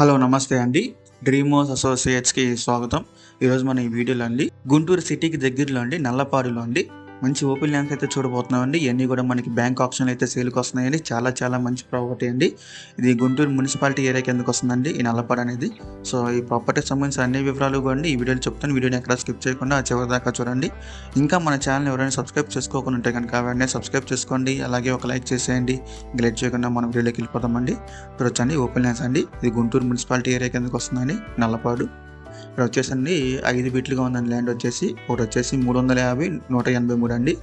Hello నమస్తే అండి. డ్రీమోస్ అసోసియేట్స్కి స్వాగతం. ఈరోజు మన ఈ వీడియోలో అండి గుంటూరు సిటీకి దగ్గరలో అండి నల్లపాడులో అండి. మంచి ఓపెన్ ల్యాండ్స్ అయితే చూడబోతున్నామండి. ఇవన్నీ కూడా మనకి బ్యాంక్ ఆప్షన్లు అయితే సేల్కి వస్తున్నాయండి. చాలా చాలా మంచి ప్రాపర్టీ అండి. ఇది గుంటూరు మున్సిపాలిటీ ఏరియా కిందకు వస్తుందండి? ఈ నల్లపాడు అనేది. సో ఈ ప్రాపర్టీకి సంబంధించిన అన్ని వివరాలు కూడా ఈ వీడియోలు చెప్తాను. వీడియోని ఎక్కడ స్కిప్ చేయకుండా చివరి దాకా చూడండి. ఇంకా మన ఛానల్ ఎవరైనా సబ్స్క్రైబ్ చేసుకోకుండా ఉంటే కనుక వెంటనే సబ్స్క్రైబ్ చేసుకోండి. అలాగే ఒక లైక్ చేసేయండి. గ్లెట్ చేయకుండా మనం వీడియోకి వెళ్ళిపోతామండి. ఇక్కడ వచ్చండి ఓపెన్ ల్యాండ్స్ అండి. ఇది గుంటూరు మున్సిపాలిటీ ఏరియా కిందకి వస్తుందండి? నల్లపాడు. ఇక్కడ వచ్చేసండి ఐదు బిట్లుగా ఉందండి ల్యాండ్ వచ్చేసి. ఒకటి వచ్చేసి మూడు వందల యాభై నూట ఎనభై మూడు అండి.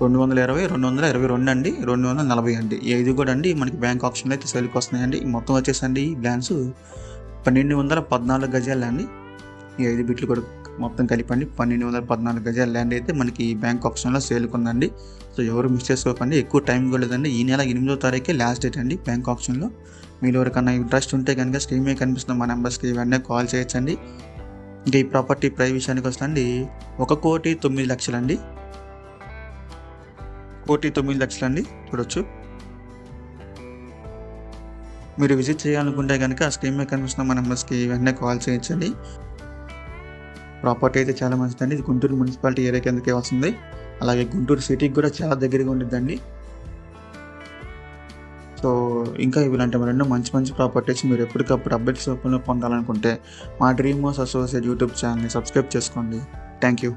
రెండు వందల ఇరవై రెండు వందల ఇరవై రెండు అండి. రెండు వందల నలభై అండి. ఐదు కూడా అండి మనకి బ్యాంక్ ఆప్షన్లో అయితే సేల్కి వస్తున్నాయండి. మొత్తం వచ్చేసండి ఈ ల్యాండ్స్ పన్నెండు వందల పద్నాలుగు గజాలు ల్యాండ్ ఈ ఐదు బిట్లు కూడా మొత్తం కలిపండి. పన్నెండు వందల పద్నాలుగు గజాల ల్యాండ్ అయితే మనకి బ్యాంక్ ఆప్షన్లో సేల్కి ఉందండి. సో ఎవరు మిస్ చేసుకోకండి. ఎక్కువ టైం కూడా లేదండి. ఈ నెల ఎనిమిదో తారీఖే లాస్ట్ డేట్ అండి బ్యాంక్ ఆప్షన్లో. మీరు ఎవరికన్నా ఇంట్రెస్ట్ ఉంటే కనుక స్క్రీన్ మీద కనిపిస్తున్న మా నెంబర్స్కి వెంటనే కాల్ చేయొచ్చండి. ఇంకా ఈ ప్రాపర్టీ ప్రైస్ విషయానికి వస్తుందండి ఒక కోటి తొమ్మిది లక్షలండి. కోటి తొమ్మిది లక్షలండి. చూడొచ్చు. మీరు విజిట్ చేయాలనుకుంటే కనుక స్క్రీన్ మీద కనిపిస్తున్న మా నెంబర్స్కి వెంటనే కాల్ చేయించండి. ప్రాపర్టీ అయితే చాలా మంచిదండి. ఇది గుంటూరు మున్సిపాలిటీ ఏరియా కిందకే వస్తుంది అలాగే గుంటూరు సిటీకి కూడా చాలా దగ్గరగా ఉండిద్దండి. ఇంకా ఇలాంటి మరెన్నో మంచి మంచి ప్రాపర్టీస్ మీరు ఎప్పటికప్పుడు అప్డేట్స్ రూపంలో పొందాలనుకుంటే మా డ్రీమ్ హౌస్ అసోసియేట్ యూట్యూబ్ ఛానల్ని సబ్స్క్రైబ్ చేసుకోండి. Thank you